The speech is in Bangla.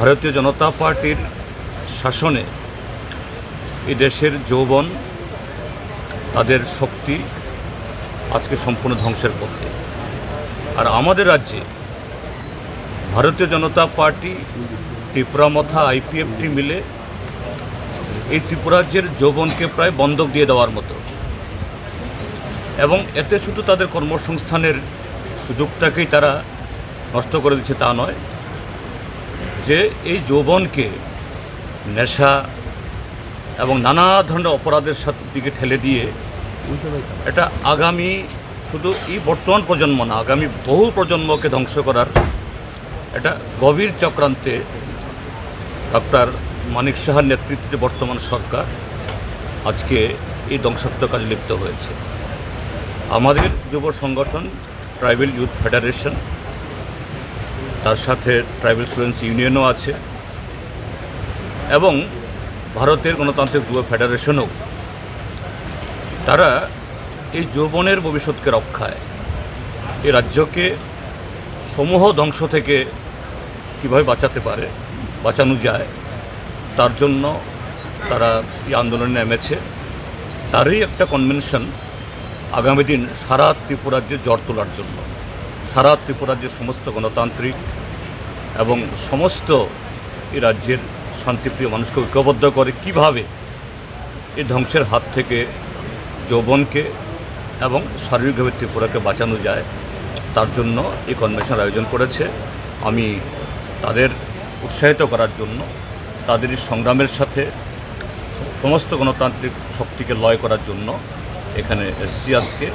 ভারতীয় জনতা পার্টির শাসনে এই দেশের যৌবন, তাদের শক্তি আজকে সম্পূর্ণ ধ্বংসের পথে। আর আমাদের রাজ্যে ভারতীয় জনতা পার্টি, ত্রিপুরা মথা আইপিএফটি মিলে এই ত্রিপুরাজ্যের যৌবনকে প্রায় বন্ধক দিয়ে দেওয়ার মতো। এবং এতে শুধু তাদের কর্মসংস্থানের সুযোগটাকেই তারা নষ্ট করে দিচ্ছে তা নয় যে এই যৌবনকে নেশা এবং নানা ধরনের অপরাধের সাথে দিকে ঠেলে দিয়ে এটা আগামী শুধু এই বর্তমান প্রজন্ম না, আগামী বহু প্রজন্মকে ধ্বংস করার এটা গভীর চক্রান্তে ডক্টর মানিক সাহার নেতৃত্বে বর্তমান সরকার আজকে এই ধ্বংসাত্মক কাজে লিপ্ত হয়েছে। আমাদের যুব সংগঠন, ট্রাইবেল ইউথ ফেডারেশন তার সাথে ট্রাইবেল স্টুডেন্টস ইউনিয়নও আছে এবং ভারতের গণতান্ত্রিক যুব ফেডারেশনও তারা এই যৌবনের ভবিষ্যৎকে রক্ষায়। এই রাজ্যকে সমূহ ধ্বংস থেকে কীভাবে বাঁচাতে পারে, বাঁচানো যায়, তার জন্য তারা এই আন্দোলনে নেমেছে। তারই একটা কনভেনশন আগামী দিন সারা ত্রিপুরাজ্যে জ্বর তোলার জন্য। সারা ত্রিপুরাজ্যের সমস্ত গণতান্ত্রিক এবং সমস্ত এই রাজ্যের শান্তিপ্রিয় মানুষকে ঐক্যবদ্ধ করে কীভাবে এই ধ্বংসের হাত থেকে যৌবনকে এবং শারীরিকভাবে ত্রিপুরাকে বাঁচানো যায়, তার জন্য এই কনভেনশন আয়োজন করেছে। আমি তাদের উৎসাহিত করার জন্য তাদের সংগ্রামের সাথে সমস্ত গণতান্ত্রিক শক্তিকে লয় করার জন্য এখানে এসছি আজকে।